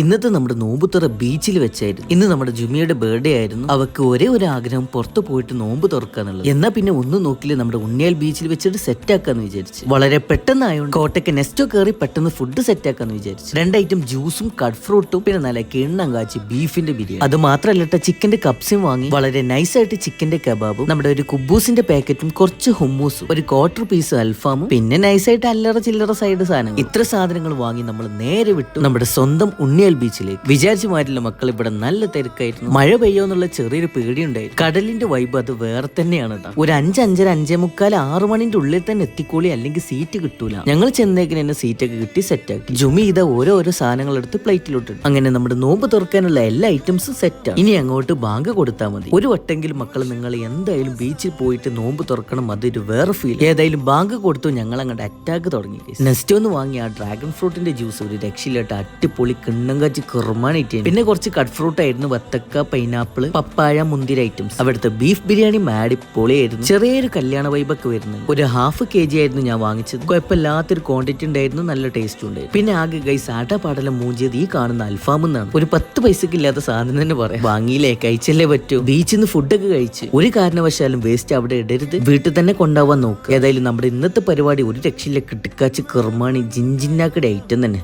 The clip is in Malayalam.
ഇന്നത്തെ നമ്മുടെ നോമ്പുത്തറ ബീച്ചിൽ വെച്ചായിരുന്നു. ഇന്ന് നമ്മുടെ ജുമിയുടെ ബർത്ത്ഡേ ആയിരുന്നു. അവക്ക് ഒരേ ഒരു ആഗ്രഹം പുറത്തു പോയിട്ട് നോമ്പ് തുറക്കാന്നുള്ളത് എന്നാ പിന്നെ ഒന്ന് നോക്കില്ല നമ്മുടെ ഉണ്ണിയാൽ ബീച്ചിൽ വെച്ചിട്ട് സെറ്റ് ആക്കാന്ന് വിചാരിച്ചു. വളരെ പെട്ടെന്നായോണ്ട് കോട്ടയ്ക്ക് നെസ്റ്റോ കയറി പെട്ടെന്ന് ഫുഡ് സെറ്റ് ആക്കാന്ന് വിചാരിച്ചു. രണ്ട് ഐറ്റം ജ്യൂസും കട്ട് ഫ്രൂട്ടും പിന്നെ നല്ല കിണ്ണം കാച്ചി ബീഫിന്റെ ബിരിയാണി. അത് മാത്രമല്ല ചിക്കന്റെ കപ്സും വാങ്ങി. വളരെ നൈസ് ആയിട്ട് ചിക്കന്റെ കബാബും നമ്മുടെ ഒരു കുബൂസിന്റെ പാക്കറ്റും കുറച്ച് ഹുമ്മൂസും ഒരു ക്വാർട്ടർ പീസ് അൽഫാമും പിന്നെ നൈസായിട്ട് അല്ലറ ചില്ലറ സൈഡ് സാധനങ്ങൾ. ഇത്ര സാധനങ്ങൾ വാങ്ങി നമ്മൾ നേരെ വിട്ടു. നമ്മുടെ സ്വന്തം ഉണ്ണിയാൽ ബീച്ചിലേക്ക് വിചാരിച്ചു മാറ്റില്ല മക്കൾ ഇവിടെ നല്ല തിരക്കായിരുന്നു. മഴ പെയ്യോ എന്നുള്ള ചെറിയൊരു പേടിയുണ്ടായിരുന്നു. കടലിന്റെ വൈബ് അത് വേറെ തന്നെയാണ് ഒരു അഞ്ച് അഞ്ചര അഞ്ചേ മുക്കാൽ ആറ് മണിന്റെ ഉള്ളിൽ തന്നെ എത്തിക്കോളി അല്ലെങ്കിൽ സീറ്റ് കിട്ടൂല. ഞങ്ങൾ ചെന്നേക്കിന് തന്നെ സീറ്റൊക്കെ കിട്ടി സെറ്റാക്കി ജുമി ഇത ഓരോരോ സാധനങ്ങൾ എടുത്ത് പ്ലേറ്റിലോട്ട് അങ്ങനെ നമ്മുടെ നോമ്പ് തുറക്കാനുള്ള എല്ലാ ഐറ്റംസും സെറ്റാണ് ഇനി അങ്ങോട്ട് ബാങ്ക് കൊടുത്താൽ മതി. ഒരു വട്ടെങ്കിലും മക്കൾ നിങ്ങൾ എന്തായാലും ബീച്ചിൽ പോയിട്ട് നോമ്പ് തുറക്കണം. അതൊരു വേറെ ഫീൽ ഏതായാലും ബാങ്ക് കൊടുത്തു ഞങ്ങൾ അങ്ങോട്ട് അറ്റാക്ക് തുടങ്ങി. നെസ്റ്റ് ഒന്ന് വാങ്ങി ആ ഡ്രാഗൺ ഫ്രൂട്ടിന്റെ ജ്യൂസ് ഒരു രക്ഷയിലോട്ട് അടിപൊളി കിണ്ണം കാച്ചി കുർമാനായിട്ട് പിന്നെ കുറച്ച് കട്ട് ഫ്രൂട്ട് ആയിരുന്നു വത്തക്ക പൈനാപ്പിൾ പപ്പായ മുന്തിരി ഐറ്റംസ് അവിടുത്തെ ബീഫ് ബിരിയാണി മാടിപ്പൊളിയായിരുന്നു. ചെറിയൊരു കല്യാണ വൈബൊക്കെ വരുന്നത് ഒരു ഹാഫ് കെ ജി ആയിരുന്നു ഞാൻ വാങ്ങിച്ചത്. കുഴപ്പമില്ലാത്തൊരു ക്വാണ്ടിറ്റി ഉണ്ടായിരുന്നു നല്ല ടേസ്റ്റ് ഉണ്ട് പിന്നെ ആകെ ഗൈസ് ആട്ടപ്പാടെല്ലാം മൂഞ്ചിയത് ഈ കാണുന്ന അൽഫാം എന്നാണ്. ഒരു പത്ത് പൈസക്ക് ഇല്ലാത്ത സാധനം തന്നെ പറയാം. വാങ്ങിയില്ലേ കഴിച്ചല്ലേ പറ്റൂ. ബീച്ചിൽ നിന്ന് ഫുഡൊക്കെ കഴിച്ച്. ഒരു കാരണവശാലും വേസ്റ്റ് അവിടെ ഇടരുത്. വീട്ടിൽ തന്നെ കൊണ്ടുപോകാൻ നോക്കുക ഏതായാലും നമ്മുടെ ഇന്നത്തെ പരിപാടി ഒരു രക്ഷയില്ല. കിട്ടിക്കാച്ച് കിർമാണി ജിഞ്ചിന്നാക്കടെ ഐറ്റം തന്നെ.